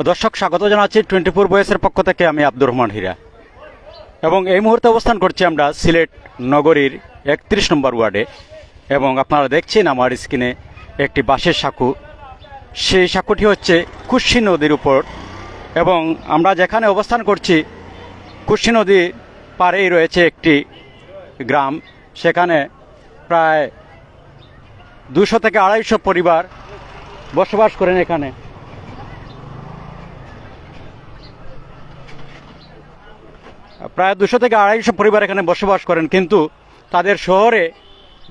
দর্শক, স্বাগত জানাচ্ছি টোয়েন্টি ফোর বয়েসের পক্ষ থেকে আমি আব্দুর রহমান হীরা। এবং এই মুহূর্তে অবস্থান করছি আমরা সিলেট নগরীর একত্রিশ নম্বর ওয়ার্ডে। এবং আপনারা দেখছেন আমার স্ক্রিনে একটি বাঁশের সাঁকু। সেই সাঁকুটি হচ্ছে কুশি নদীর উপর। এবং আমরা যেখানে অবস্থান করছি, কুশি নদীর পাড়েই রয়েছে একটি গ্রাম। সেখানে প্রায় দুশো থেকে আড়াইশো পরিবার বসবাস করেন এখানে। প্রায় দুশো থেকে আড়াইশো পরিবার এখানে বসবাস করেন, কিন্তু তাদের শহরে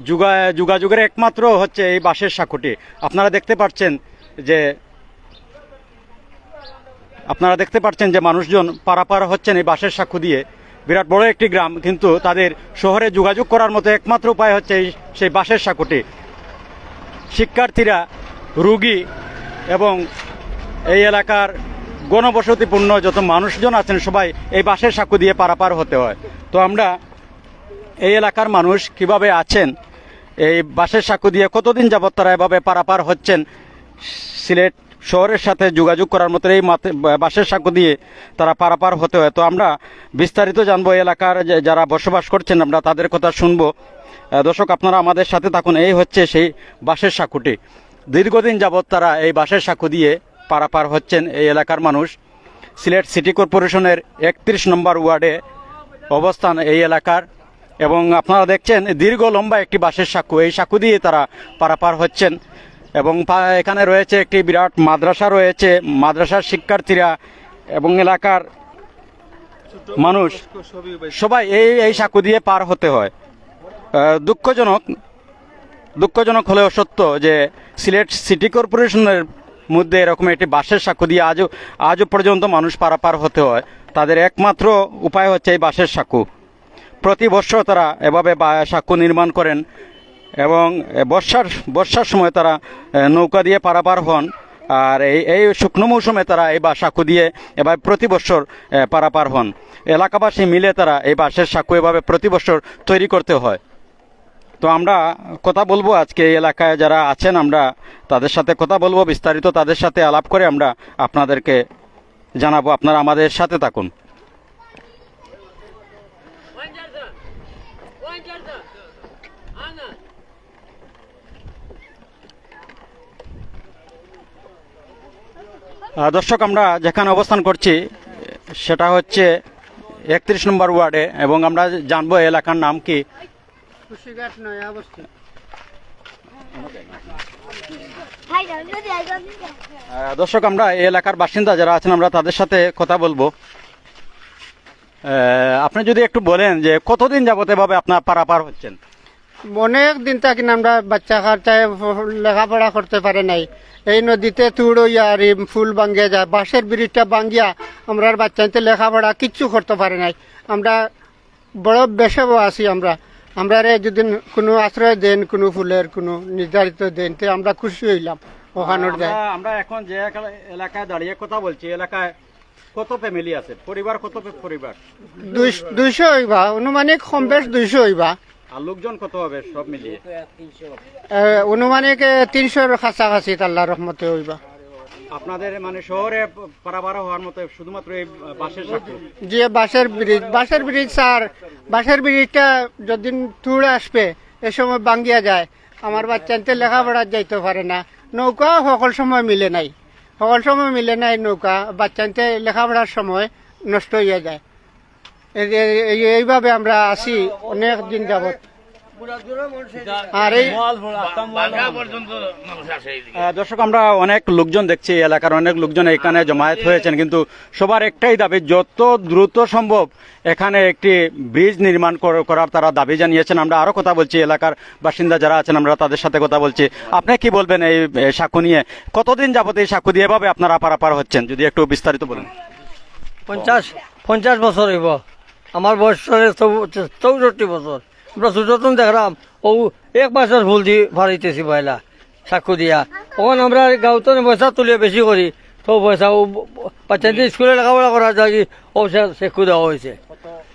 যুগা, যোগাযোগের একমাত্র হচ্ছে এই বাঁশের সাঁকুটি। আপনারা দেখতে পাচ্ছেন যে, আপনারা দেখতে পাচ্ছেন যে মানুষজন পারাপার হচ্ছেন এই বাঁশের সাঁকু দিয়ে। বিরাট বড় একটি গ্রাম, কিন্তু তাদের শহরে যোগাযোগ করার মতো একমাত্র উপায় হচ্ছে এই, সেই বাঁশের সাঁকুটি। শিক্ষার্থীরা, রুগী এবং এই এলাকার গণবসতিপূর্ণ যত মানুষজন আছেন সবাই এই বাঁশের সাঁকু দিয়ে পারাপার হতে হয়। তো আমরা এই এলাকার মানুষ কীভাবে আছেন, এই বাঁশের সাঁকু দিয়ে কতদিন যাবৎ তারা এভাবে পারাপার হচ্ছেন, সিলেট শহরের সাথে যোগাযোগ করার মতো এই বাঁশের সাঁকু দিয়ে তারা পারাপার হতে হয়। তো আমরা বিস্তারিত জানব এলাকার যারা বসবাস করছেন, আমরা তাদের কথা শুনব। দর্শক, আপনারা আমাদের সাথে থাকুন। এই হচ্ছে সেই বাসের সাঁকুটি। দীর্ঘদিন যাবৎ তারা এই বাসের সাঁকু দিয়ে পারাপার হচ্ছেন এই এলাকার মানুষ। সিলেট সিটি কর্পোরেশনের একত্রিশ নম্বর ওয়ার্ডে অবস্থান এই এলাকার এবং আপনারা দেখছেন দীর্ঘ লম্বা একটি বাঁশের সাঁকু। এই সাঁকু দিয়ে তারা পারাপার হচ্ছেন এবং এখানে রয়েছে একটি বিরাট মাদ্রাসা রয়েছে। মাদ্রাসার শিক্ষার্থীরা এবং এলাকার মানুষ সবাই এই এই সাঁকু দিয়ে পার হতে হয়। দুঃখজনক দুঃখজনক হলেও সত্য যে সিলেট সিটি কর্পোরেশনের মধ্যে এরকম একটি বাঁশের সাঁকু দিয়ে আজও আজও পর্যন্ত মানুষ পারাপার হতে হয়। তাদের একমাত্র উপায় হচ্ছে এই বাঁশের সাঁকু প্রতি বছর তারা এভাবে সাঁকু নির্মাণ করেন এবং বর্ষার বর্ষার সময় তারা নৌকা দিয়ে পারাপার হন। আর এই এই শুকনো মৌসুমে তারা এই বা সাঁকু দিয়ে এভাবে প্রতি বছর পারাপার হন। এলাকাবাসী মিলে তারা এই বাঁশের সাঁকু এভাবে প্রতি বছর তৈরি করতে হয়। তো আমরা কথা বলব আজকে এই এলাকায় যারা আছেন আমরা তাদের সাথে কথা বলব, বিস্তারিত তাদের সাথে আলাপ করে আমরা আপনাদেরকে জানাব। আপনারা আমাদের সাথে থাকুন। দর্শক, আমরা যেখানে অবস্থান করছি, সেটা হচ্ছে একত্রিশ নম্বর ওয়ার্ডে এবং আমরা জানব এলাকার নাম কি। কুশিঘাট নয়া. আহ, দর্শক আমরা এই এলাকার বাসিন্দা যারা আছেন আমরা তাদের সাথে কথা বলব। আপনি যদি একটু বলেন যে কতদিন যাবত এভাবে আপনার পারাপার হচ্ছেন? অনেক দিন থাকি আমরা বাচ্চা খার্চায় লেখাপড়া করতে পারে নাই। এই নদীতে তুড় আর ফুল ভাঙ্গিয়া যায় বাঁশের ব্রিজটা ভাঙ্গিয়া আমরা বাচ্চাতে লেখাপড়া কিচ্ছু করতে পারে নাই। আমরা বড় বেসব আছি আমরা। আমরা রে যদি কোনো আশ্রয় দেন কোনো ফুলের কোনো নির্ধারিত দেন তে আমরা খুশি হইলাম ওখানোর আমরা- এখন যে এলাকায় দাঁড়িয়ে কথা বলছি এলাকায় কত ফ্যামিলি আছে? পরিবার কত পরিবার? দুইশ- হইবা অনুমানিক কম বেশ দুইশো হইবা। আর লোকজন কত হবে সব মিলিয়ে? অনুমানিক তিনশোর কাছাকাছি আল্লাহ রহমতে হইবা। আপনাদের মানে শহরে পারাপার হওয়ার মতো শুধুমাত্র এই বাসের যে বাঁশের ব্রিজ বাঁশের ব্রিজ, স্যার, বাঁশের ব্রিজটা যদিন তুড়ে আসবে, এ সময় ভাঙ্গিয়া যায়। আমার বাচ্চাতে লেখাপড়া যাইতে পারে না। নৌকা সকল সময় মিলে নাই। সকল সময় মিলে নাই নৌকা। বাচ্চাতে লেখাপড়ার সময় নষ্ট হইয়া যায়। এই- এই- এই- এইভাবে আমরা আসি অনেক দিন যাবত আর এই দর্শক আমরা অনেক লোকজন দেখছি এলাকার অনেক লোকজন এখানে জমায়েত হয়েছেন কিন্তু সবার একটাই দাবি যত দ্রুত সম্ভব এখানে একটি ব্রিজ নির্মাণ করার তারা দাবি জানিয়েছেন। আমরা আরও কথা বলছি এলাকার বাসিন্দা যারা আছেন আমরা তাদের সাথে কথা বলছি। আপনি কি বলবেন এই সাঁকু নিয়ে? কতদিন যাবত এই সাঁকু দিয়ে এভাবে আপনারা পারাপার হচ্ছেন? যদি একটু বিস্তারিত বলেন। পঞ্চাশ পঞ্চাশ বছর হইব। আমার বয়স চৌষট্টি বছর। আমরা ছোটতন দেখলাম, ও এক মাসের ভুল দি ফাড়াইতেছি পয়লা সাক্ষু দিয়া। ওখান আমরা গাঁওতন পয়সা তুলে বেশি করি, তো পয়সা ও বাচ্চা দিয়ে স্কুলে লেখাপড়া করা যায় ও সেকু দেওয়া হয়েছে।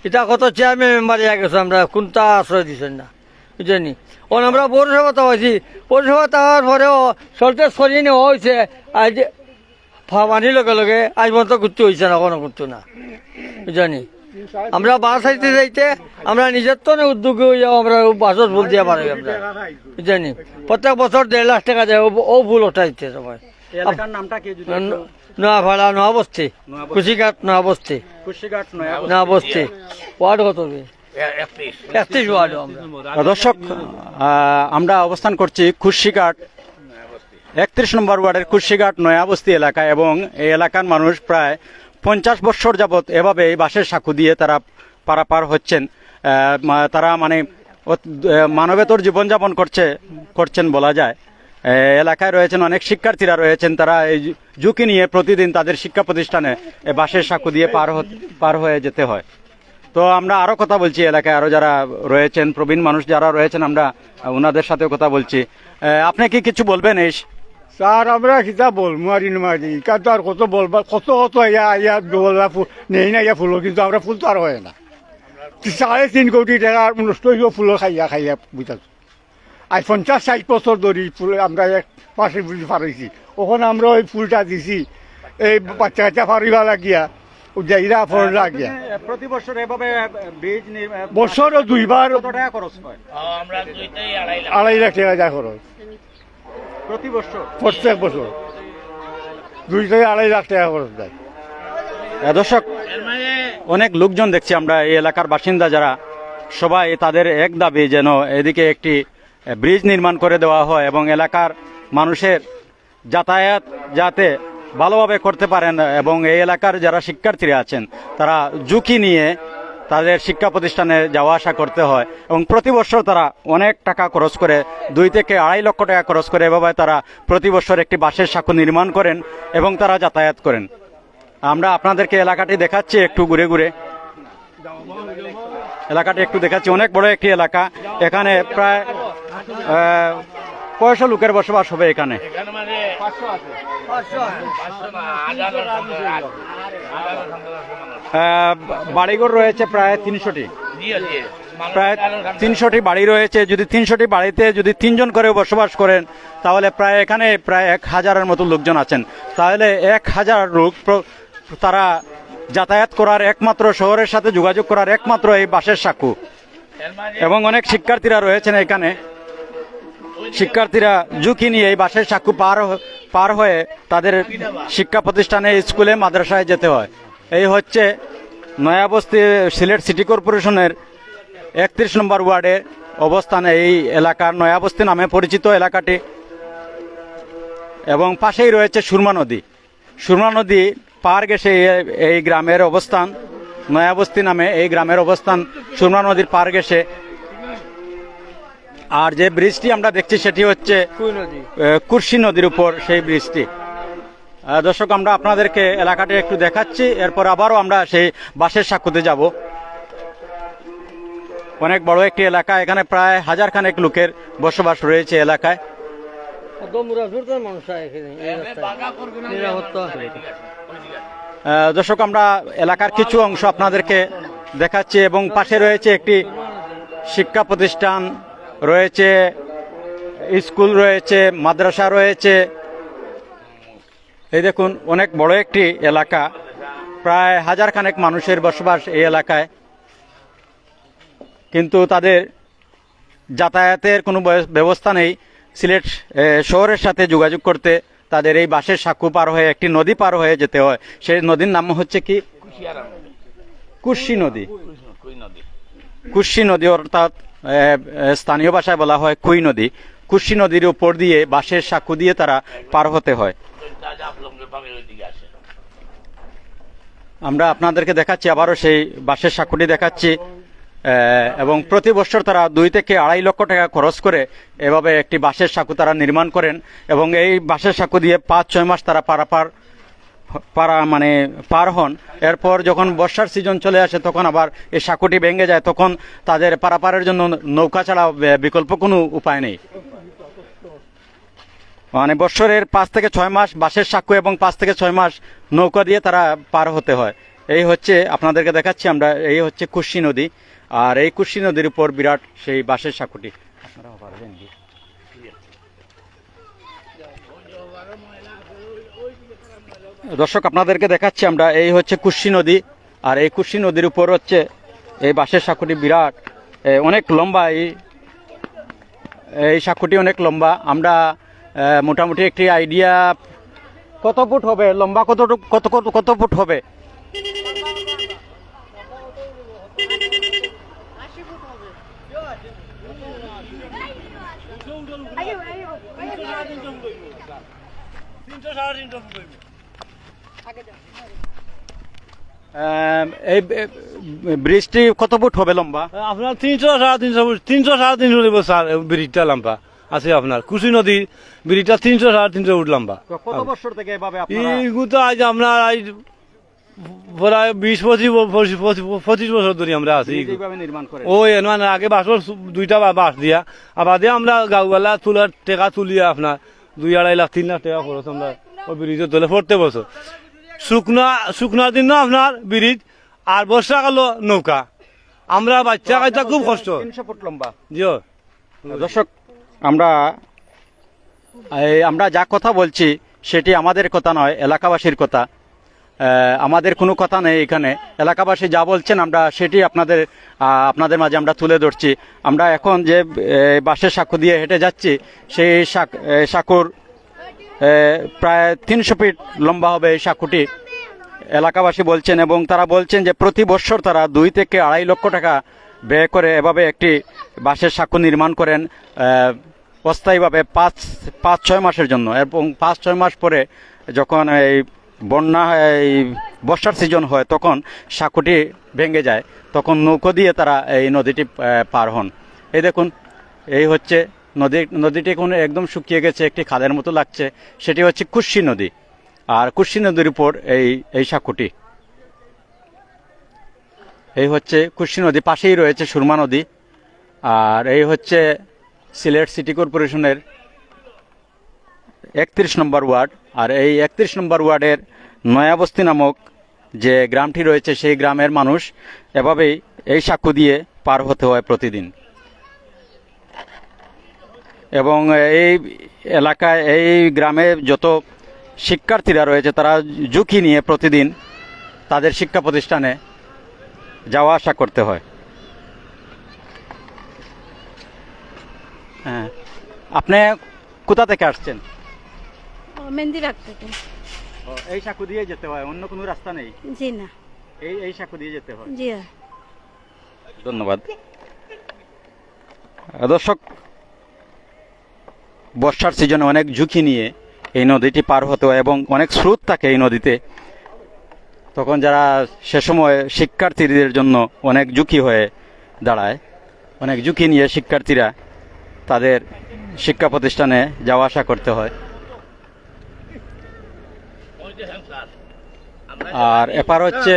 এটা কত চেয়ারম্যান মেম্বার ইয়া গেছে আমরা, কোনটা আশ্রয় দিচ্ছেন না বুঝলি ওখানে আমরা পৌরসভা হয়েছি, পৌরসভা তাওয়ার পরেও সল্টেজ সরিয়ে নেওয়া হয়েছে, আজ পানির লগে লগে আজ পর্যন্ত ঘুরতে হয়েছে না, কোনো ঘুরতো না জানি আমরা বাস হাইতে যাইতে আমরা নিজের তো উদ্যোগে হইয়া আমরা বাসত ভুল দিয়া পারি আমরা। জানি প্রত্যেক বছর দেড় লাখ টাকা দেয় ও- ভুল ওঠাইতে সবাই। এই এলাকার নামটা কি যদি একটু- নোয়া ভাড়া নোয়া বস্তি নোয়াবস্তি। কুশিঘাট নোয়া কুশিঘাট নয়া ওয়ার্ড কত একত্রিশ। ওয়ার্ড দর্শক আমরা অবস্থান করছি কুশিঘাট একত্রিশ নম্বর ওয়ার্ডের কুশিঘাট নয়াবস্তি এলাকা এবং এই এলাকার মানুষ প্রায় পঞ্চাশ বৎসর যাবৎ এভাবে এই বাঁশের সাঁকু দিয়ে তারা পারাপার হচ্ছেন। তারা মানে মানবেতর জীবনযাপন করছে, করছেন বলা যায়। এলাকায় রয়েছেন অনেক শিক্ষার্থীরা রয়েছেন, তারা এই ঝুঁকি নিয়ে প্রতিদিন তাদের শিক্ষা প্রতিষ্ঠানে বাঁশের সাঁকু দিয়ে পার পার হয়ে যেতে হয়। তো আমরা আরও কথা বলছি, এলাকায় আরও যারা রয়েছেন, প্রবীণ মানুষ যারা রয়েছেন, আমরা ওনাদের সাথেও কথা বলছি। আপনি কি কিছু বলবেন এই স্যার আমরা কিতা বলব আর মারি কার তো আর কত বলবা? কত কত ইয়া ইয়া গোলা ফুল নেই না ইয়া ফুল কিন্তু আমরা ফুল তো আর হয় না। সাড়ে তিন কোটি টাকা নষ্ট হইব ফুল খাইয়া খাইয়া বুঝাছ আজ পঞ্চাশ ষাট বছর ধরি ফুল আমরা এক পাশে ফুল ফারাইছি ওখানে আমরা ওই ফুলটা দিছি এই বাচ্চা কাচ্চা ফারিবা লাগিয়া যাইরা ফল লাগিয়া। প্রতি বছর এভাবে বীজ বছরও দুইবার কত টাকা খরচ হয়? আড়াই লাখ টাকা যা খরচ প্রতি বছর? প্রত্যেক বছর। দুই থেকে আড়াই লাখ টাকা খরচ আহ, দর্শক অনেক লোকজন দেখছি আমরা এই এলাকার বাসিন্দা যারা সবাই তাদের এক দাবি যেন এদিকে একটি ব্রিজ নির্মাণ করে দেওয়া হয় এবং এলাকার মানুষের যাতায়াত যাতে ভালোভাবে করতে পারেন এবং এই এলাকার যারা শিক্ষার্থীরা আছেন তারা ঝুঁকি নিয়ে তাদের শিক্ষা প্রতিষ্ঠানে যাওয়া আসা করতে হয় এবং প্রতি বছর তারা অনেক টাকা খরচ করে দুই থেকে আড়াই লক্ষ টাকা খরচ করে এভাবে তারা প্রতি বছর একটি বাসের সাঁকো নির্মাণ করেন এবং তারা যাতায়াত করেন। আমরা আপনাদেরকে এলাকাটি দেখাচ্ছি একটু ঘুরে ঘুরে। এলাকাটি একটু দেখাচ্ছি অনেক বড় একটি এলাকা। এখানে প্রায় কয়শো লোকের বসবাস হবে এখানে? আহ, বাড়িঘর রয়েছে প্রায় তিনশোটি। প্রায় তিনশোটি বাড়ি রয়েছে। যদি তিনশোটি বাড়িতে যদি তিনজন করে বসবাস করেন, তাহলে প্রায় এখানে প্রায় এক হাজারের মতো লোকজন আছেন। তাহলে এক হাজার লোক তারা যাতায়াত করার একমাত্র শহরের সাথে যোগাযোগ করার একমাত্র এই বাসের সাঁকু। এবং অনেক শিক্ষার্থীরা রয়েছেন এখানে। শিক্ষার্থীরা ঝুঁকি নিয়ে এই বাসের সাঁকু পার পার হয়ে তাদের শিক্ষা প্রতিষ্ঠানে স্কুলে, মাদ্রাসায় যেতে হয়। এই হচ্ছে নয়াবস্তি সিলেট সিটি কর্পোরেশনের একত্রিশ নম্বর ওয়ার্ডে অবস্থান এই এলাকার নয়াবস্তি নামে পরিচিত এলাকাটি। এবং পাশেই রয়েছে সুরমা নদী। সুরমা নদী পার গেছে এই- গ্রামের অবস্থান। নয়াবস্তি নামে এই গ্রামের অবস্থান সুরমা নদীর পার গেছে। আর যে ব্রিজটি আমরা দেখছি সেটি হচ্ছে কুর্শি নদীর উপর সেই ব্রিজটি। দর্শক আমরা আপনাদেরকে এলাকাটি একটু দেখাচ্ছি। এরপর আবারও আমরা সেই বাসের সাক্ষুতে যাব। অনেক বড় একটি এলাকা এখানে প্রায় হাজার খানেক লোকের বসবাস রয়েছে এলাকায়। দর্শক আমরা এলাকার কিছু অংশ আপনাদেরকে দেখাচ্ছি এবং পাশে রয়েছে একটি শিক্ষা প্রতিষ্ঠান রয়েছে স্কুল রয়েছে মাদ্রাসা রয়েছে এই দেখুন, অনেক বড় একটি এলাকা। প্রায় হাজার খানেক মানুষের বসবাস এই এলাকায়। কিন্তু তাদের যাতায়াতের কোনো ব্যব- ব্যবস্থা নেই। সিলেট শহরের সাথে যোগাযোগ করতে তাদের এই বাসের সাঁকু পার হয়ে, একটি নদী পার হয়ে যেতে হয়। সেই নদীর নাম হচ্ছে কি? কুর্শি নদী। কুর্শি নদী অর্থাৎ স্থানীয় ভাষায় বলা হয় কুই নদী। কুর্শি নদীর উপর দিয়ে বাঁশের সাঁকু দিয়ে তারা পার হতে হয়। আমরা আপনাদেরকে দেখাচ্ছি, আবারও সেই বাঁশের সাঁকুটি দেখাচ্ছি এবং প্রতি বছর তারা দুই থেকে আড়াই লক্ষ টাকা খরচ করে এভাবে একটি বাঁশের সাঁকু তারা নির্মাণ করেন, এবং এই বাঁশের সাঁকু দিয়ে পাঁচ, ছয় মাস তারা পারাপার, পারা মানে পার হন। এরপর যখন বর্ষার সিজন চলে আসে, তখন আবার এই সাঁকুটি ভেঙে যায়, তখন তাদের পারাপারের জন্য নৌকা ছাড়া বিকল্প কোনো উপায় নেই। মানে বৎসরের পাঁচ থেকে ছয় মাস বাঁশের সাঁকু এবং পাঁচ থেকে ছয় মাস নৌকা দিয়ে তারা পার হতে হয়। এই হচ্ছে আপনাদেরকে দেখাচ্ছি আমরা, এই হচ্ছে কুশি নদী। আর এই কুশি নদীর উপর বিরাট সেই বাঁশের সাঁকুটি। দর্শক, আপনাদেরকে দেখাচ্ছি আমরা, এই হচ্ছে কুশি নদী। আর এই কুশি নদীর উপর হচ্ছে এই বাঁশের সাঁকুটি বিরাট অনেক লম্বা। এই এই সাঁকুটি অনেক লম্বা। আমরা মোটামুটি একটি আইডিয়া কত ফুট হবে? লম্বা কত কত কত ফুট হবে? এই ব্রিজটি কত ফুট হবে লম্বা? আপনার তিনশো সাড়ে তিনশো ফুট তিনশো সাড়ে তিনশো ফুট স্যার ব্রিজটা লম্বা। আছে আপনার। কুশি নদী ব্রিজটা তিনশো সাড়ে তিনশো ফুট লম্বা। তো কত বছর থেকে এভাবে আপনারা তো আজ আপনার আজ প্রায় বিশ পঁচিশ পঁচিশ বছর ধরে আমরা আছি। ওই মানে আগে বাঁশর দুইটা বা বাঁশ দিয়া। আবার দিয়ে আমরা গাঁওয়ালা তুলার টেকা তুলিয়া আপনার দুই আড়াই লাখ তিন লাখ টাকা খরচ আমরা ওই ব্রিজের তলে পড়তে বছর। শুকনা শুকনার দিন না আপনার ব্রিজ আর বর্ষাকালও নৌকা। আমরা বাচ্চা খুব কষ্ট। তিনশো ফুট লম্বা। জিও দর্শক আমরা আমরা যা কথা বলছি সেটি আমাদের কথা নয় এলাকাবাসীর কথা। আমাদের কোনো কথা নেই এখানে। এলাকাবাসী যা বলছেন আমরা সেটি আপনাদের আপনাদের মাঝে আমরা তুলে ধরছি। আমরা এখন যে বাসের সাঁকো দিয়ে হেঁটে যাচ্ছি সেই সাঁক এ, প্রায় তিনশো ফিট লম্বা হবে এই সাঁকুটি। এলাকাবাসী বলছেন এবং তারা বলছেন যে প্রতি বছর তারা দুই থেকে আড়াই লক্ষ টাকা ব্যয় করে এভাবে একটি বাঁশের সাঁকো নির্মাণ করেন অস্থায়ীভাবে পাঁচ পাঁচ, ছয় মাসের জন্য। এবং পাঁচ, ছয় মাস পরে যখন এই বন্যা, এই বর্ষার সিজন হয়, তখন সাঁকুটি ভেঙে যায়। তখন নৌকো দিয়ে তারা এই নদীটি পার হন। এই দেখুন, এই হচ্ছে নদী, নদীটি এখন একদম শুকিয়ে গেছে, একটি খাদের মতো লাগছে। সেটি হচ্ছে কুশি নদী। আর কুশি নদীর উপর এই এই সাঁকুটি। এই হচ্ছে কুশি নদী, পাশেই রয়েছে সুরমা নদী। আর এই হচ্ছে সিলেট সিটি কর্পোরেশনের একত্রিশ নম্বর ওয়ার্ড। আর এই একত্রিশ নম্বর ওয়ার্ডের নয়াবস্তি নামক যে গ্রামটি রয়েছে, সেই গ্রামের মানুষ এভাবেই এই সাঁকু দিয়ে পার হতে হয় প্রতিদিন। এবং এই এলাকায়, এই গ্রামে যত শিক্ষার্থীরা রয়েছে, তারা ঝুঁকি নিয়ে প্রতিদিন তাদের শিক্ষা প্রতিষ্ঠানে যাওয়া আসা করতে হয়। হ্যাঁ। আপনি কোথা থেকে আসছেন? মেহেন্দি তো এই সাঁকু দিয়ে যেতে হয় অন্য কোনো রাস্তা নেই? জি না। এই এই সাঁকু দিয়ে যেতে হয়? জি ধন্যবাদ। দর্শক বর্ষার সিজনে অনেক ঝুঁকি নিয়ে এই নদীটি পার হতে হয় এবং অনেক স্রোত থাকে এই নদীতে। তখন যারা সে সময় শিক্ষার্থীদের জন্য অনেক ঝুঁকি হয়ে দাঁড়ায়, অনেক ঝুঁকি নিয়ে শিক্ষার্থীরা তাদের শিক্ষা প্রতিষ্ঠানে যাওয়া আসা করতে হয়। আর এপার হচ্ছে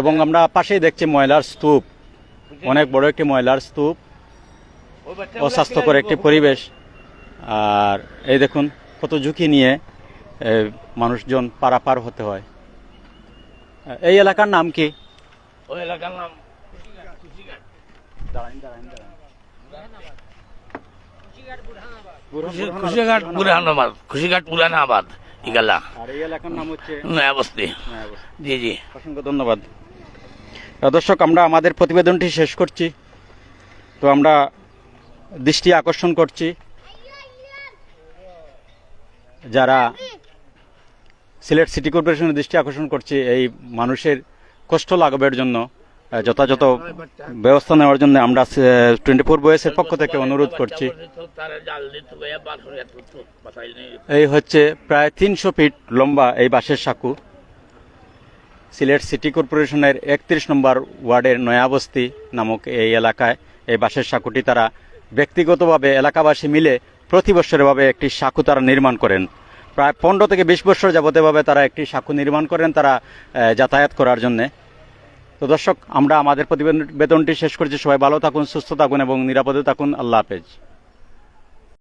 এবং আমরা পাশেই দেখছি ময়লার স্তূপ। অনেক বড় একটি ময়লার স্তূপ। অস্বাস্থ্যকর একটি পরিবেশ। আর এই দেখুন কত ঝুঁকি নিয়ে মানুষজন পারাপার হতে হয়। এই এলাকার নাম কি? ওই এলাকার নাম খুশিঘাট বুরহানাবাদ খুশিঘাট বুরহানাবাদ ইগালা। আর এই এলাকার নাম হচ্ছে জি জি। অসংখ্য ধন্যবাদ। দর্শক আমরা আমাদের প্রতিবেদনটি শেষ করছি। তো আমরা দৃষ্টি আকর্ষণ করছি। যারা সিলেট সিটি কর্পোরেশনের দৃষ্টি আকর্ষণ করছে এই মানুষের কষ্ট লাঘবের জন্য যথাযথ ব্যবস্থা নেওয়ার জন্য আমরা টোয়েন্টি ফোর বয়েসের পক্ষ থেকে অনুরোধ করছি। এই হচ্ছে প্রায় তিনশো ফিট লম্বা এই বাঁশের সাঁকু। সিলেট সিটি কর্পোরেশনের একত্রিশ নম্বর ওয়ার্ডের নয়াবস্তি নামক এই এলাকায় এই বাঁশের সাঁকুটি তারা ব্যক্তিগতভাবে এলাকাবাসী মিলে প্রতি বছর এভাবে একটি সাঁকু তারা নির্মাণ করেন। প্রায় পনেরো থেকে বিশ বছর যাবত এভাবে তারা একটি সাঁকু নির্মাণ করেন তারা যাতায়াত করার জন্যে। তো দর্শক, আমরা আমাদের প্রতিবেদনটি শেষ করছি। সবাই ভালো থাকুন, সুস্থ থাকুন এবং নিরাপদে থাকুন। আল্লাহ হাফেজ।